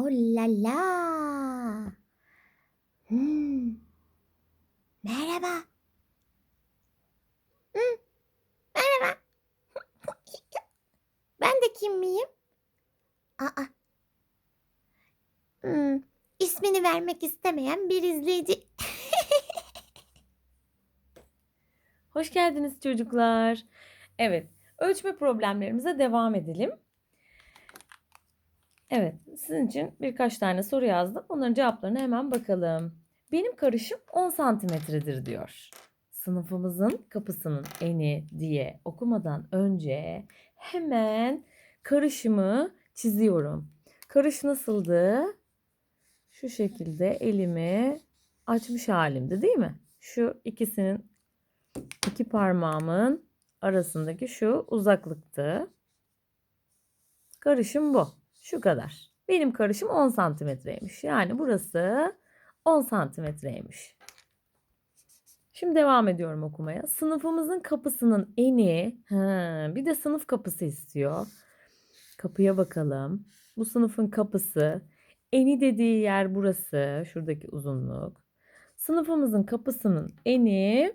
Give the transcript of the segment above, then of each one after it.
Oh la la. Hmm. Merhaba. Hmm. Merhaba. Ben de kim miyim? Aa. Hmm. İsmini vermek istemeyen bir izleyici. Hoş geldiniz çocuklar. Evet, ölçme problemlerimize devam edelim. Evet, sizin için birkaç tane soru yazdım. Onların cevaplarına hemen bakalım. Benim karışım 10 santimetredir diyor. Sınıfımızın kapısının eni diye okumadan önce hemen karışımı çiziyorum. Karış nasıldı? Şu şekilde elimi açmış halimdi değil mi? Şu ikisinin iki parmağımın arasındaki şu uzaklıktı. Karışım bu. Şu kadar. Benim karışım 10 santimetreymiş. Yani burası 10 santimetreymiş. Şimdi devam ediyorum okumaya. Sınıfımızın kapısının eni, ha, bir de sınıf kapısı istiyor. Kapıya bakalım. Bu sınıfın kapısı. Eni dediği yer burası. Şuradaki uzunluk. Sınıfımızın kapısının eni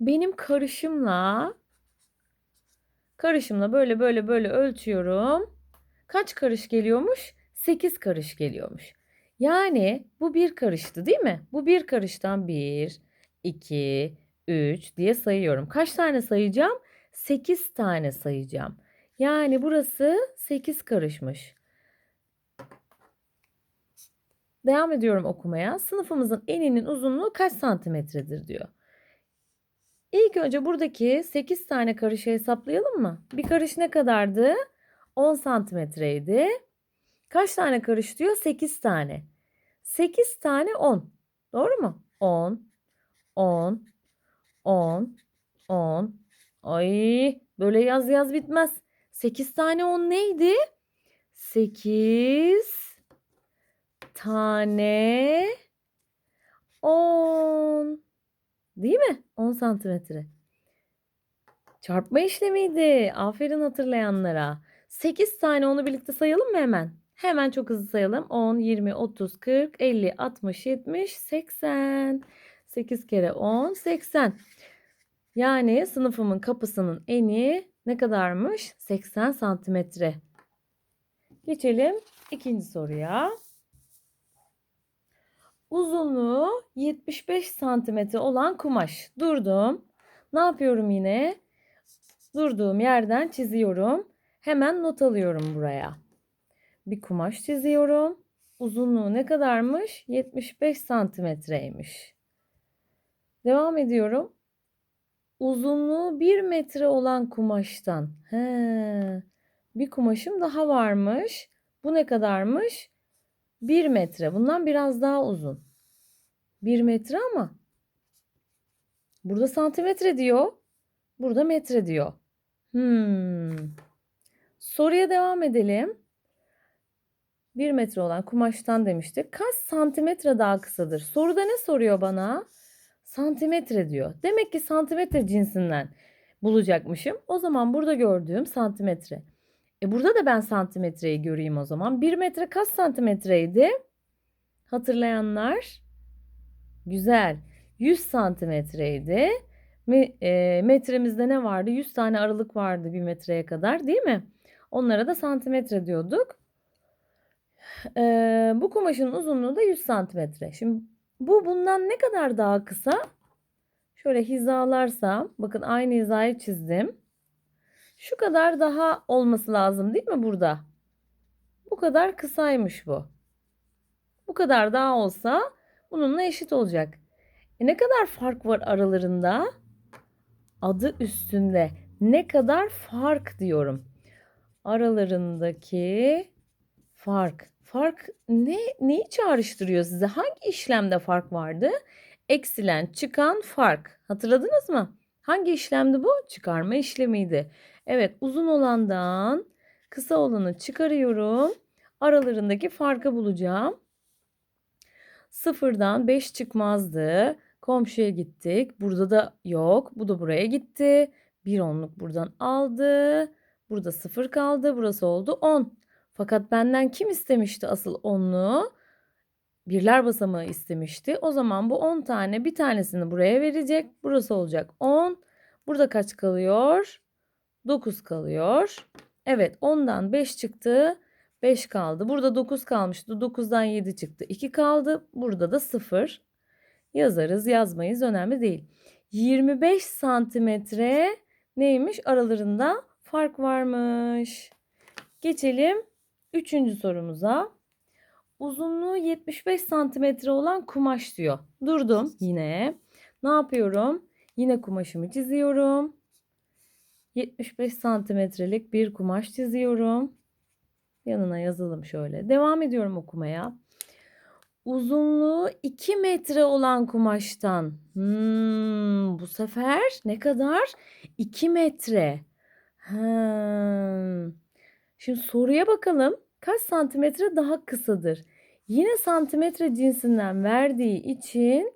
benim karışımla karışımla böyle böyle böyle ölçüyorum. Kaç karış geliyormuş? 8 karış geliyormuş. Yani bu bir karıştı değil mi? Bu bir karıştan 1, 2, 3 diye sayıyorum. Kaç tane sayacağım? 8 tane sayacağım. Yani burası 8 karışmış. Devam ediyorum okumaya. Sınıfımızın eninin uzunluğu kaç santimetredir diyor. İlk önce buradaki 8 tane karışı hesaplayalım mı? Bir karış ne kadardı? 10 santimetreydi. Kaç tane karış diyor? 8 tane. 8 tane 10. Doğru mu? 10, 10, 10, 10. Ay böyle yaz yaz bitmez. 8 tane 10 neydi? 8 tane 10. Değil mi? 10 santimetre. Çarpma işlemiydi. Aferin hatırlayanlara. 8 tane onu birlikte sayalım mı hemen? Hemen çok hızlı sayalım. 10, 20, 30, 40, 50, 60, 70, 80. 8 kere 10, 80. Yani sınıfımın kapısının eni ne kadarmış? 80 santimetre. Geçelim ikinci soruya. Uzunluğu 75 santimetre olan kumaş. Durdum. Ne yapıyorum yine? Durduğum yerden çiziyorum. Hemen not alıyorum buraya. Bir kumaş çiziyorum. Uzunluğu ne kadarmış? 75 santimetreymiş. Devam ediyorum. Uzunluğu 1 metre olan kumaştan. He, bir kumaşım daha varmış. Bu ne kadarmış? 1 metre. Bundan biraz daha uzun. 1 metre ama burada santimetre diyor. Burada metre diyor. Hmm. Soruya devam edelim. 1 metre olan kumaştan demiştik. Kaç santimetre daha kısadır? Soruda ne soruyor bana? Santimetre diyor. Demek ki santimetre cinsinden bulacakmışım. O zaman burada gördüğüm santimetre. E burada da ben santimetreyi göreyim o zaman. 1 metre kaç santimetreydi? Hatırlayanlar? Güzel. 100 santimetreydi. E, metremizde ne vardı? 100 tane aralık vardı 1 metreye kadar değil mi? Onlara da santimetre diyorduk. E, bu kumaşın uzunluğu da 100 santimetre. Şimdi bu bundan ne kadar daha kısa? Şöyle hizalarsam bakın aynı hizayı çizdim. Şu kadar daha olması lazım değil mi burada? Bu kadar kısaymış bu. Bu kadar daha olsa bununla eşit olacak. E ne kadar fark var aralarında? Adı üstünde. Ne kadar fark diyorum. Aralarındaki fark. Fark ne neyi çağrıştırıyor size? Hangi işlemde fark vardı? Eksilen, çıkan fark. Hatırladınız mı? Hangi işlemdi bu? Çıkarma işlemiydi. Evet uzun olandan kısa olanı çıkarıyorum. Aralarındaki farkı bulacağım. Sıfırdan 5 çıkmazdı. Komşuya gittik. Burada da yok. Bu da buraya gitti. Bir onluk buradan aldı. Burada sıfır kaldı. Burası oldu 10. Fakat benden kim istemişti asıl onluğu? Birler basamağı istemişti. O zaman bu 10 tane bir tanesini buraya verecek. Burası olacak 10. Burada kaç kalıyor? 9 kalıyor. Evet 10'dan 5 çıktı. 5 kaldı. Burada 9 kalmıştı. 9'dan 7 çıktı. 2 kaldı. Burada da 0. Yazarız yazmayız önemli değil. 25 santimetre neymiş? Aralarında fark varmış. Geçelim 3. sorumuza. Uzunluğu 75 santimetre olan kumaş diyor. Durdum yine. Ne yapıyorum? Yine kumaşımı çiziyorum. 75 santimetrelik bir kumaş çiziyorum. Yanına yazalım şöyle. Devam ediyorum okumaya. Uzunluğu 2 metre olan kumaştan. Hmm, bu sefer ne kadar? 2 metre. Hmm. Şimdi soruya bakalım. Kaç santimetre daha kısadır? Yine santimetre cinsinden verdiği için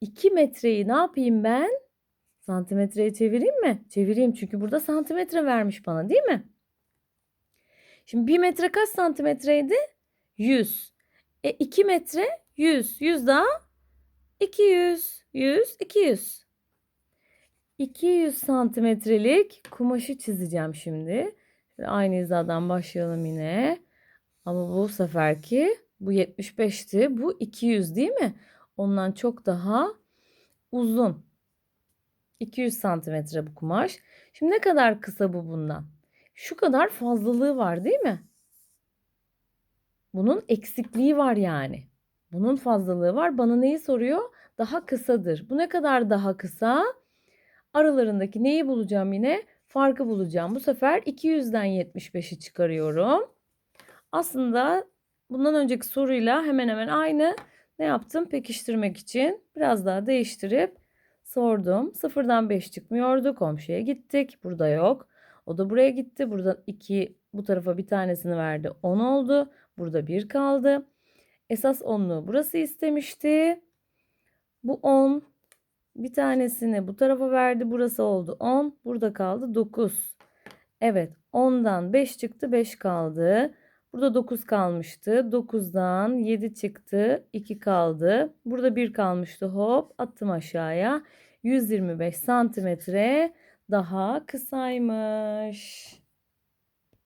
2 metreyi ne yapayım ben? Santimetreye çevireyim mi? Çevireyim çünkü burada santimetre vermiş bana değil mi? Şimdi 1 metre kaç santimetreydi? 100. E 2 metre 100. 100 daha 200. 100, 200. 200 santimetrelik kumaşı çizeceğim şimdi. Aynı hizadan başlayalım yine. Ama bu seferki bu 75'ti. Bu 200 değil mi? Ondan çok daha uzun. 200 santimetre bu kumaş. Şimdi ne kadar kısa bu bundan? Şu kadar fazlalığı var değil mi? Bunun eksikliği var yani. Bunun fazlalığı var. Bana neyi soruyor? Daha kısadır. Bu ne kadar daha kısa? Aralarındaki neyi bulacağım yine? Farkı bulacağım. Bu sefer 200'den 75'i çıkarıyorum. Aslında bundan önceki soruyla hemen hemen aynı. Ne yaptım? Pekiştirmek için biraz daha değiştirip sordum. Sıfırdan 5 çıkmıyordu. Komşuya gittik. Burada yok. O da buraya gitti. Burada 2 bu tarafa bir tanesini verdi. 10 oldu. Burada 1 kaldı. Esas onluğu burası istemişti. Bu 10. Bir tanesini bu tarafa verdi. Burası oldu 10. Burada kaldı 9. Evet 10'dan 5 çıktı 5 kaldı. Burada 9 kalmıştı. 9'dan 7 çıktı. 2 kaldı. Burada 1 kalmıştı. Hop attım aşağıya. 125 santimetre daha kısaymış.